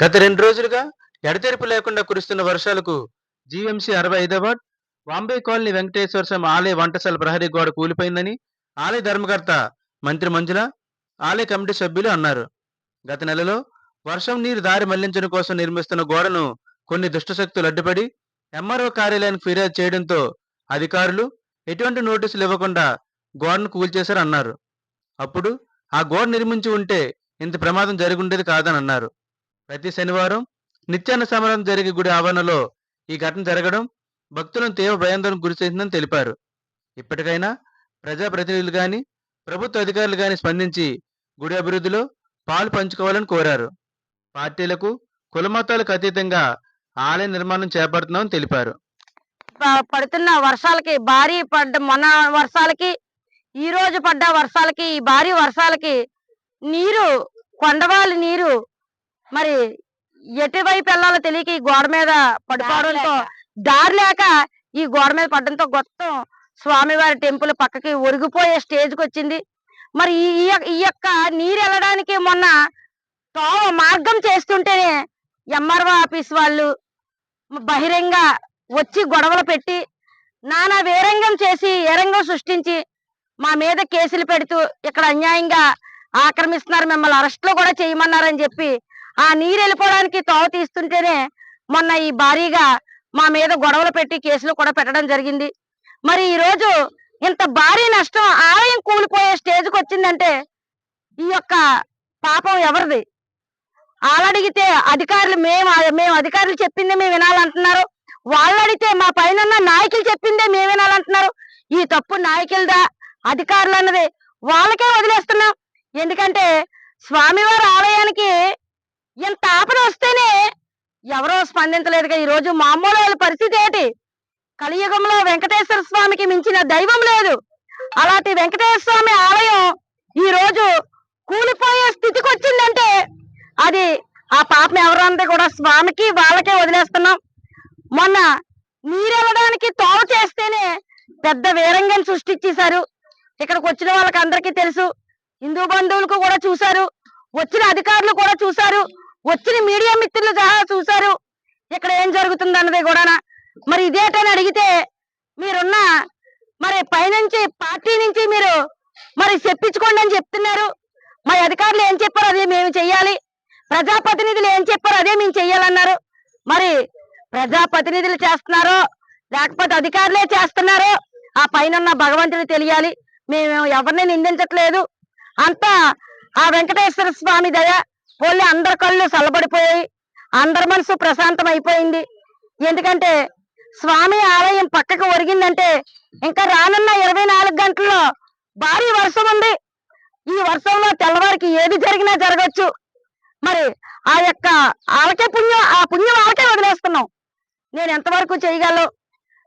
గత రెండు రోజులుగా ఎడతెరిపి లేకుండా కురుస్తున్న వర్షాలకు జీఎంసీ అరవై ఐదవ బాంబే వాంబే కాలనీ వెంకటేశ్వర స్వామి ఆలయ వంటశాల ప్రహరీ గోడ కూలిపోయిందని ఆలయ ధర్మకర్త మంత్రి మంజుల ఆలయ కమిటీ సభ్యులు అన్నారు. గత నెలలో వర్షం నీరు దారి మళ్ళించడం కోసం నిర్మిస్తున్న గోడను కొన్ని దుష్టశక్తులు అడ్డుపడి ఎంఆర్ఓ కార్యాలయానికి ఫిర్యాదు చేయడంతో అధికారులు ఎటువంటి నోటీసులు ఇవ్వకుండా గోడను కూల్చేశారన్నారు. అప్పుడు ఆ గోడ నిర్మించి ఉంటే ఇంత ప్రమాదం జరుగుండేది కాదని అన్నారు ప్రతి శనివారం నిత్యాన్న సమరం జరిగే గుడి ఆవరణలో ఈ ఘటన జరగడం భక్తులను తీవ్ర భయాందోళనకు గురిచేసిందని తెలిపారు. ఇప్పటికైనా ప్రజాప్రతినిధులు కానీ ప్రభుత్వ అధికారులు కానీ స్పందించి గుడి అభివృద్ధిలో పాలు పంచుకోవాలని కోరారు. పార్టీలకు కులమతాలకు అతీతంగా ఆలయ నిర్మాణం చేపడుతున్నామని తెలిపారు. పడుతున్న వర్షాలకి భారీ పడ్డ మొన్న వర్షాలకి ఈ రోజు పడ్డ వర్షాలకి ఈ భారీ వర్షాలకి నీరు కొండవాలి నీరు మరి ఎటువైపు వెళ్ళాలో తెలియక ఈ గోడ మీద పడిపోవడంతో దారి లేక ఈ గోడ మీద పడడంతో మొత్తం స్వామివారి టెంపుల్ పక్కకి ఒరిగిపోయే స్టేజ్కి వచ్చింది మరి ఈ ఈ యొక్క- నీరు వెళ్ళడానికి మొన్న తోవ మార్గం చేస్తుంటేనే ఎంఆర్ఓ ఆఫీస్ వాళ్ళు బహిరంగ వచ్చి గొడవలు పెట్టి నానా వేరంగం చేసి ఏరంగం సృష్టించి మా మీద కేసులు పెడుతూ ఇక్కడ అన్యాయంగా ఆక్రమిస్తున్నారు. మిమ్మల్ని అరెస్టులు కూడా చేయమన్నారని చెప్పి ఆ నీరు వెళ్ళిపోవడానికి తోవ తీస్తుంటేనే మొన్న ఈ భారీగా మా మీద గొడవలు పెట్టి కేసులు కూడా పెట్టడం జరిగింది. మరి ఈ రోజు ఇంత భారీ నష్టం ఆలయం కూలిపోయే స్టేజ్కి వచ్చిందంటే ఈ యొక్క పాపం ఎవరిది? వాళ్ళడిగితే అధికారులు మేము మేము అధికారులు చెప్పిందే మేము వినాలంటున్నారు. వాళ్ళు అడిగితే మా పైన నాయకులు చెప్పిందే మేము వినాలంటున్నారు. ఈ తప్పు నాయకులదా? అధికారులు అన్నది వాళ్ళకే వదిలేస్తున్నాం. ఎందుకంటే స్వామివారి ఆలయానికి స్పందించలేదుగా. ఈ రోజు మామూలు వాళ్ళ పరిస్థితి ఏంటి కలియుగంలో వెంకటేశ్వర స్వామికి మించిన దైవం లేదు. అలాంటి వెంకటేశ్వర స్వామి ఆలయం ఈ రోజు కూలిపోయే స్థితికి వచ్చిందంటే అది ఆ పాపం ఎవరంతా కూడా స్వామికి వాళ్ళకే వదిలేస్తున్నాం. మొన్న నీరెళ్ళడానికి తోవ చేస్తేనే పెద్ద వీరంగం సృష్టించేశారు. ఇక్కడికి వచ్చిన వాళ్ళకి అందరికీ తెలుసు. హిందూ బంధువులకు కూడా చూశారు. వచ్చిన అధికారులు కూడా చూశారు. వచ్చిన మీడియా మిత్రులు సహా చూశారు. ఇక్కడ ఏం జరుగుతుంది అన్నది కూడా మరి ఇదేటని అడిగితే మీరున్న మరి పైనుంచి పార్టీ నుంచి మీరు మరి చెప్పించుకోండి అని చెప్తున్నారు. మరి అధికారులు ఏం చెప్పారు అదే మేము చెయ్యాలి. ప్రజాప్రతినిధులు ఏం చెప్పారు అదే మేము చెయ్యాలన్నారు. మరి ప్రజాప్రతినిధులు చేస్తున్నారు లేకపోతే అధికారులే చేస్తున్నారు ఆ పైన ఉన్న భగవంతుడు తెలియాలి. మేము ఎవరిని నిందించట్లేదు. అంతా ఆ వెంకటేశ్వర స్వామి దయ పోలి అందరి కళ్ళు సలబడి అందరి మనసు ప్రశాంతం అయిపోయింది ఎందుకంటే స్వామి ఆలయం పక్కకు ఒరిగిందంటే ఇంకా రానున్న ఇరవై నాలుగు గంటల్లో భారీ వర్షం ఉంది. ఈ వర్షంలో తెల్లవారికి ఏది జరిగినా జరగచ్చు. మరి ఆ యొక్క ఆలకే పుణ్యం ఆ పుణ్యం ఆలకే వదిలేస్తున్నాం. నేను ఎంతవరకు చేయగలను?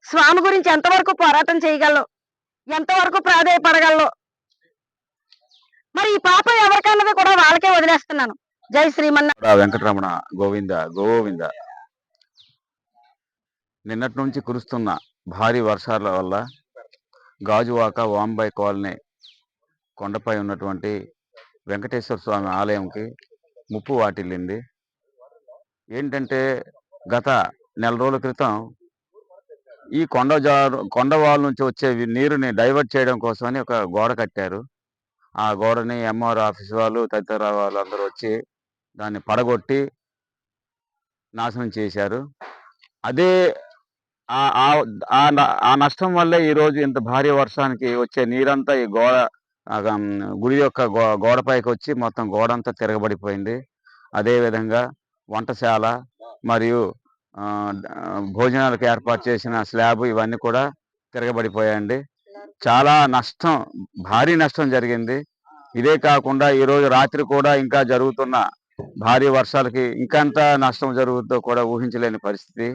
స్వామి గురించి ఎంతవరకు పోరాటం చేయగలను? ఎంతవరకు ప్రాధాయపడగలను? మరి ఈ పాప ఎవరికన్నది కూడా వాళ్ళకే వదిలేస్తున్నాను. జై శ్రీమన్న వెంకటరమణ గోవింద గోవింద. నిన్నటి నుంచి కురుస్తున్న భారీ వర్షాల వల్ల గాజువాక వాంబై కాలనీ కొండపై ఉన్నటువంటి వెంకటేశ్వర స్వామి ఆలయంకి ముప్పు వాటిల్లింది. ఏంటంటే గత నెల రోజుల క్రితం ఈ కొండ కొండవాళ్ళ కొండ వాళ్ళ నుంచి వచ్చే నీరుని డైవర్ట్ చేయడం కోసమని ఒక గోడ కట్టారు. ఆ గోడని ఎంఆర్ ఆఫీస్ వాళ్ళు తదితర వాళ్ళందరూ వచ్చి దాన్ని పడగొట్టి నాశనం చేశారు. అదే ఆ ఆ- న- ఆ నష్టం వల్లే ఈరోజు ఇంత భారీ వర్షానికి వచ్చే నీరంతా ఈ గోడ గుడి యొక్క గో గోడపైకి వచ్చి మొత్తం గోడంతా తిరగబడిపోయింది. అదే విధంగా వంటశాల మరియు భోజనాలకు ఏర్పాటు చేసిన స్లాబ్ ఇవన్నీ కూడా తిరగబడిపోయాయండి. చాలా నష్టం భారీ నష్టం జరిగింది. ఇదే కాకుండా ఈ రోజు రాత్రి కూడా ఇంకా జరుగుతున్న భారీ వర్షాలకి ఇంకంత నష్టం జరుగుతుందో కూడా ఊహించలేని పరిస్థితి.